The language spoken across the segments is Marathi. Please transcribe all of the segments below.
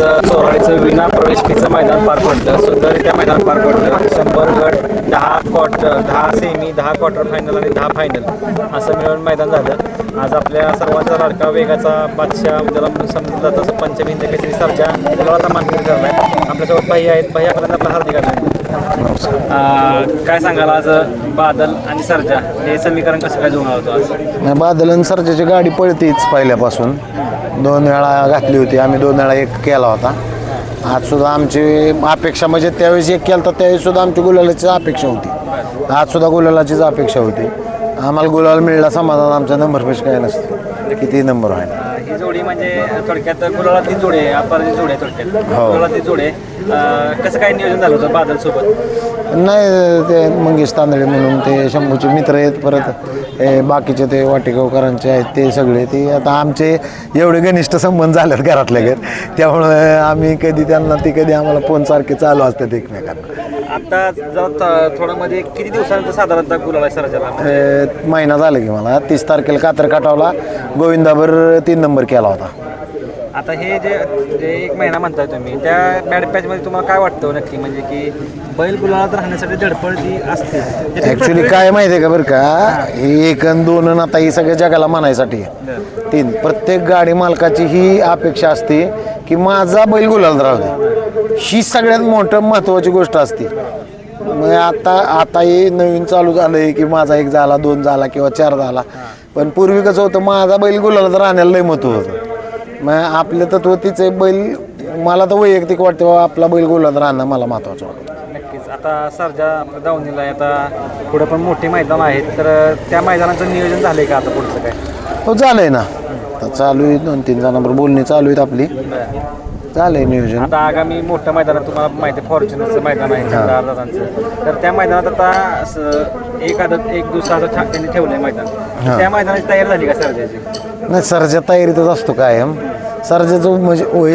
चोराडीचं विना प्रवेशकीचं मैदान पार पडलं सुंदररित्या मैदान पार पडलं शंभर गट दहा क्वार्टर दहा सेमी दहा क्वार्टर फायनल आणि दहा फायनल असं मिळून मैदान झालं. आज आपल्या सर्वांचा लाडका वेगाचा बादशाह ज्याला समजलं जातं असं पंचमिंद केसरी सरजा गुलाबाचा मानकरी ठरला आहे. आपल्यासोबत भाई आहेत भैयापर्यंत आपला हार्दिक काय सांगाल आज बादल आणि सरजा हे समीकरण कसं काय जुळणार होतं आज? नाही, बादलन सरच्याची गाडी पळतीच पहिल्यापासून. दोन वेळा घातली होती. आम्ही दोन वेळा एक केला होता. आज सुद्धा आमची अपेक्षा म्हणजे त्यावेळेस एक केला तर त्यावेळेस सुद्धा आमची गुलालाची अपेक्षा होती. आज सुद्धा गुलालाचीच अपेक्षा होती. आम्हाला गुलाल मिळला समाधान आमचा नंबर पेश काय नसतो. किती नंबर आहे ही जोडी म्हणजे थोडक्यात गुलाबातली जोडी आहे अपराजित जोडी आहे थोडक्यात. हो. जोडी आहे. अं, कसं काय नियोजन झालं होतं बादल सोबत? नाही ते मंगेश तांदळे म्हणून ते शंभूचे मित्र आहेत परत हे बाकीचे ते वाटेगावकरांचे आहेत ते सगळे ते आता आमचे एवढे घनिष्ठ संबंध झालेत घरातल्या घर. त्यामुळं आम्ही कधी त्यांना ते कधी आम्हाला फोन सारखे चालू असतात एकमेकांना. आता जरा थ- थोडं मध्ये किती दिवसानंतर साधारणतः गुलाब आहे सरजाला अं, महिना झाला की मला. तीस तारखेला कातर काटावला गोविंदाभर तीन नंबर केला होता. आता हे जे जे एक महिना म्हणताय तुम्ही त्या बॅड पॅचमध्ये तुम्हाला काय वाटतं नक्की? म्हणजे की बैल गुलाबात राहण्यासाठी धडपड जी असते ॲक्च्युली काय माहिती आहे का बरं का? हे एक अन दोन आता ही सगळ्या जगाला म्हणायसाठी. आहे. तीन. प्रत्येक गाडी मालकाची ही अपेक्षा असते की माझा बैल गुलाल राहू दे. ही सगळ्यात मोठं महत्त्वाची गोष्ट असते. मग आता आता हे नवीन चालू झालं आहे की माझा एक झाला दोन झाला किंवा चार झाला. पण पूर्वी कसं होतं माझा बैल गुलाला राहण्याला लय महत्त्व होतं. मग आपलं तत्व तिचे बैल मला तर वैयक्तिक वाटतं बाबा आपला बैल गुलाला राहणं मला महत्त्वाचं वाटतं. नक्कीच. आता सरजा आपलं दावणीला आहे आता पुढे पण मोठे मैदान आहेत तर त्या मैदानाचं नियोजन झालंय का आता पुढचं काय? हो झालंय ना. आता चालू आहे दोन तीन जणांबरोबर बोलणी चालू आहेत आपली. झालंय नियोजन. आता आगामी मोठं मैदानात तुम्हाला माहिती आहे फॉर्च्युनरचं मैदान आहे चंद्रहार दादांचं. तर त्या मैदानात आता असं एक आदत एक दिवसाचं ठा- त्यांनी ठेवलंय मैदान. त्या मैदानाची तयारी झाली का सरजाची? नाही सर्जा तयारीतच असतो कायम. सर्जाचं म्हणजे वै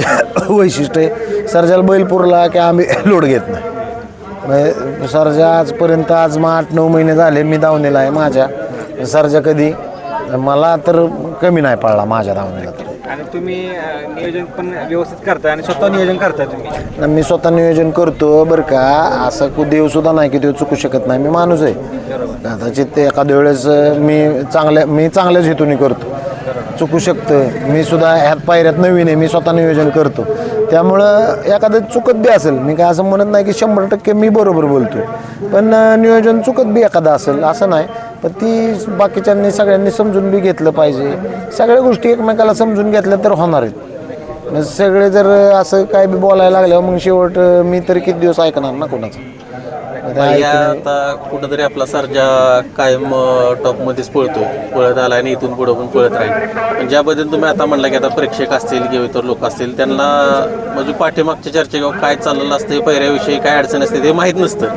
वैशिष्ट्य आहे सर्जाला बैल पुरला की आम्ही लोड घेत नाही. म्हणजे सर्जा आजपर्यंत आज मग आठ नऊ महिने झाले मी धावणीला आहे माझ्या. सर्जा कधी? मला तर कमी नाही पडला माझ्या धावणीला तर. आणि तुम्ही नियोजन पण व्यवस्थित करताय आणि स्वतः नियोजन करताय तुम्ही. मी स्वतः नियोजन करतो बरं का. असं कु देव सुद्धा नाही की देव चुकू शकत नाही. मी माणूस आहे. कदाचित ते एखाद्या वेळेस मी चांगल्या मी चांगल्याच हेतूने करतो. चुकू शकतं मी सुद्धा ह्यात पायऱ्यात नवीन आहे. मी स्वतः नियोजन करतो. त्यामुळं एखादं चुकत बी असेल मी काय असं म्हणत नाही की शंभर टक्के मी बरोबर बोलतो पण नियोजन चुकत बी एखादं असेल असं नाही. पण ती बाकीच्यांनी सगळ्यांनी समजून बी घेतलं पाहिजे. सगळ्या गोष्टी एकमेकाला समजून घेतल्या तर होणार आहेत. मग सगळे जर असं काय बी बोलायला लागल्यावर मग शेवट मी तर किती दिवस ऐकणार ना कोणाचं? मग ते या ऐकणं- आता कुठंतरी आपला सर्जा कायम टॉपमध्येच पळतोय. पळत आला आणि इथून पुढं पण पळत राहील. पण ज्याबद्दल तुम्ही आता म्हणला की आता प्रेक्षक असतील किंवा इतर लोक असतील त्यांना म्हणजे पाठीमागच्या चर्चे किंवा काय चाललेलं असतं पहिऱ्याविषयी काय अडचण असते ते माहीत नसतं.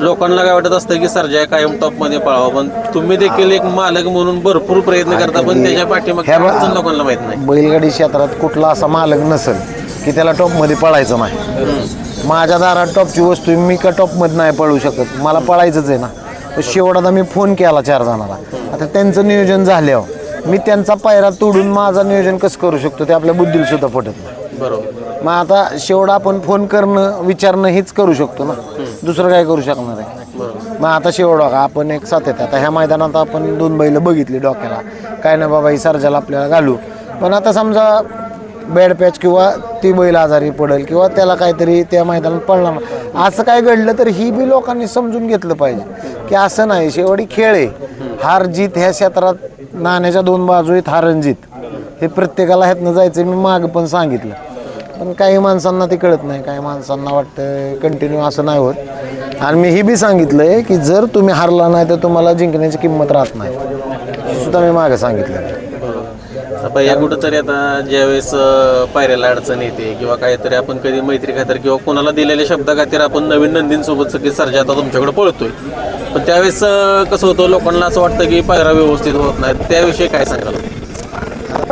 लोकांना काय वाटत असतं की सर्जा कायम टॉपमध्ये पळावा पण तुम्ही देखील एक मालक म्हणून भरपूर प्रयत्न करता पण त्याच्या पाठीमागच्या अडचण लोकांना माहीत नाही. बैलगाडी क्षेत्रात कुठला असा मालक नसेल की त्याला टॉपमध्ये पळायचं नाही. माझ्या दारात टॉपची वस्तू आहे, मी का टॉपमध्ये नाही पळू शकत? मला पळायचंच आहे ना. तर शेवटाला मी फोन केला चार जणाला. आता त्यांचं नियोजन झाल्यावर मी त्यांचा पायरा तोडून माझं नियोजन कसं करू शकतो ते आपल्या बुद्धीला सुद्धा पटत नाही. बरोबर. मग आता शेवटा आपण फोन करणं विचारणं हेच करू शकतो ना. दुसरं काय करू शकणार आहे? मग आता शेवडा का आपण एक साथ येत आता ह्या मैदानात आपण दोन बैल बघितली डोक्याला. काय ना बाबा ही सर्जाला आपल्याला घालू. पण आता समजा बॅड पॅच किंवा ती बैल आजारी पडेल किंवा त्याला काहीतरी त्या मैदानात पडला असं काय घडलं तर ही बी लोकांनी समजून घेतलं पाहिजे की असं नाही शेवटी खेळ आहे. हार जीत ह्या क्षेत्रात नाण्याच्या दोन बाजू आहेत हार जीत. हे प्रत्येकाला ह्यातनं जायचं मी मागं पण सांगितलं. पण काही माणसांना ते कळत नाही काही माणसांना वाटतं कंटिन्यू असं नाही होत. आणि मी हे बी सांगितलं आहे की जर तुम्ही हारला नाही तर तुम्हाला जिंकण्याची किंमत राहत नाही. सुद्धा मी मागं सांगितलं आता या कुठंतरी आता ज्यावेळेस पायऱ्याला अडचण येते किंवा काहीतरी आपण कधी मैत्री खातर किंवा कोणाला दिलेल्या शब्दा खातीर आपण नवीन नंदींसोबत सगळी सर्जा आता तुमच्याकडे पळतोय. पण त्यावेळेस कसं होतं? लोकांना असं वाटतं की पायरा व्यवस्थित होत नाही. त्याविषयी काय सांगाल?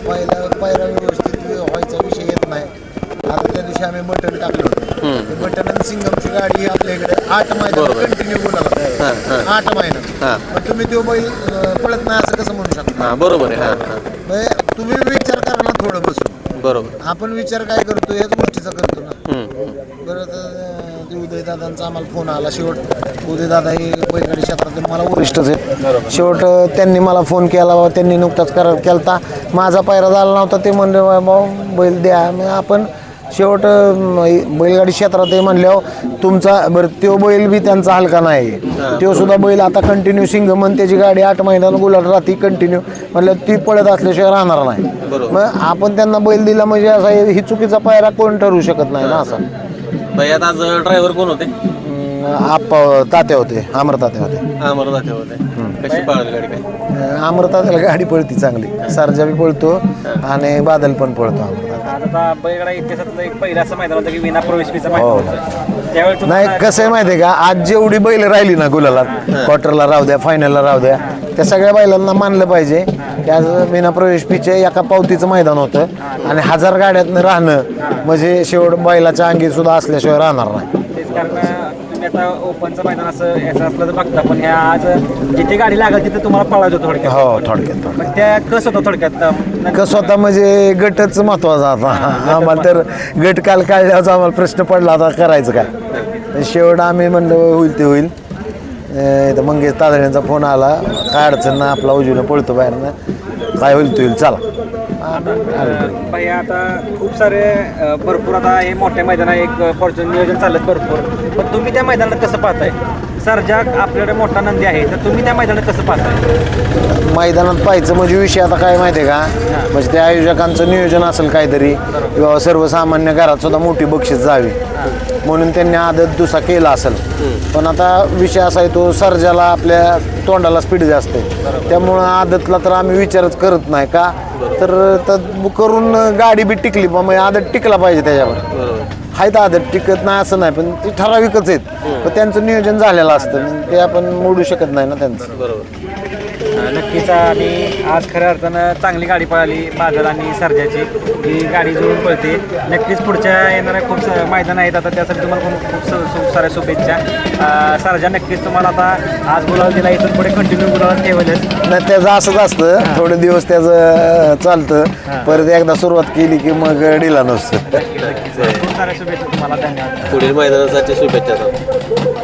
पहिला पायरा व्यवस्थित व्हायचा विषय येत नाही. आता त्या दिवशी आम्ही बटन टाकलं होतं. आणि सिंगमची गाडी आपल्या इकडे आठ महिने कंटिन्यू बोलावं. आठ महिना तुम्ही तो बैल पळत नाही असं कसं म्हणू शकता? हां बरोबर आहे. तुम्ही विचार करा ना थोडं बसून. बरोबर. आपण विचार काय करतो याच गोष्टीचा करतो ना. हम्म. ते उदयदादांचा आम्हाला फोन आला. शेवट उदयदादा हे बैलगाडी क्षेत्रातील मला वरिष्ठच आहेत. शेवट अं, त्यांनी मला फोन केला बाबा त्यांनी नुकताच करार केलता. माझा पायरा झाला नव्हता ते म्हणले बाबा बैल द्या. मग आपण शेवट अं, बैलगाडी क्षेत्रात हे म्हणल्यावर तुमचा बरं तो बैल बी त्यांचा हलका नाही. तो सुद्धा बैल आता कंटिन्यू सिंगमन त्याची गाडी आठ महिन्याला गुलाट राहते कंटिन्यू म्हणलं ती पळत असल्याशिवाय राहणार नाही. बरोबर. मग आपण त्यांना बैल दिला म्हणजे असा ही चुकीचा पायरा कोण ठरवू शकत नाही ना असा. भैयात आज ड्रायव्हर कोण होते? आप्पा तात्या होते अमर तात्या होते. अमर जाते होते. कशी पळाली गाडी काय? तात्याला गाडी पळती चांगली. सरजा बी पळतो आणि बादल पण पळतो अमर तात्या. आज आता बैलगाडा इतिहासातलं एक पहिलं असं मैदान होतं की विना प्रवेश फीचं मैदान होतं. त्यावेळी नाही कसं आहे माहिती आहे का? आज जेवढी बैल राहिली ना गुलाला क्वार्टरला राहू द्या फायनलला राहू द्या त्या सगळ्या बैलांना मानलं पाहिजे की आज विना प्रवेश पिचे एका पावतीचं मैदान होतं आणि हजार गाड्यातनं राहणं म्हणजे शेवट बैलाच्या अंगी सुद्धा असल्याशिवाय राहणार नाही. तेच कारण तुम्ही आता ओपनचं मैदान असं याचं असलं तर बघता पण ह्या आज जिथे गाडी लागेल तिथे तुम्हाला पळायचं होतं थोडक्यात. हो थोडक्यात थोडक्यात. मग त्या कसं होतं थोडक्यात? कसं होता म्हणजे गटच महत्त्वाचा होता आम्हाला तर गट काल काढल्यावर आम्हाला प्रश्न पडला होता करायचं काय. शेवट आम्ही म्हणलं होईल ते होईल. इथं मंगेश तादळ्यांचा फोन आला. काय अडचण ना आपला उजवीनं पळतो बाहेरनं. काय होईल ते होईल चला. भाई आता खूप सारे भरपूर आता हे मोठ्या मैदानात एक फॉर्च्युन नियोजन चालत भरपूर. पण तुम्ही त्या मैदानात कसं पाहताय? सरजा आपल्याकडे मोठा नंदी आहे तर तुम्ही त्या मैदानात कसं पाहताय? मैदानात पाहायचं म्हणजे विषय आता काय माहिती आहे का म्हणजे त्या आयोजकांचं नियोजन असेल काहीतरी किंवा सर्वसामान्य घरात सुद्धा मोठी बक्षीस जावी. म्हणून त्यांनी आदत दुसा केला असेल. पण आता विषय असा आहे तो सर्जाला आपल्या तोंडाला स्पीड जास्त आहे. त्यामुळं आदतला तर आम्ही विचारच करत नाही का? तर तर करून गाडी बी टिकली मग आदत टिकला पाहिजे त्याच्यावर. बरोबर. आहेत आदत टिकत नाही असं नाही पण ते ठराविकच आहेत. पण त्यांचं नियोजन झालेलं असतं. ते आपण मोडू शकत नाही ना त्यांचं. बरोबर. नक्कीच आणि आज खऱ्या अर्थानं चांगली गाडी पळाली बादल आणि सर्जाची. ही गाडी जुळून पळते. नक्कीच पुढच्या येणाऱ्या खूप स- मैदान आहेत. आता त्यासाठी तुम्हाला खूप खूप साऱ्या शुभेच्छा. सर्जा नक्कीच तुम्हाला आता आज गुलाल दिला इथून पुढे कंटिन्यू गुलाल ठेवलंच. नाही त्याचं असंच असतं. थोडे दिवस त्याचं चालतं. परत एकदा सुरुवात केली की मग डिला नसतं. खूप साऱ्या शुभेच्छा तुम्हाला. धन्यवाद. पुढील मैदानासाठी शुभेच्छा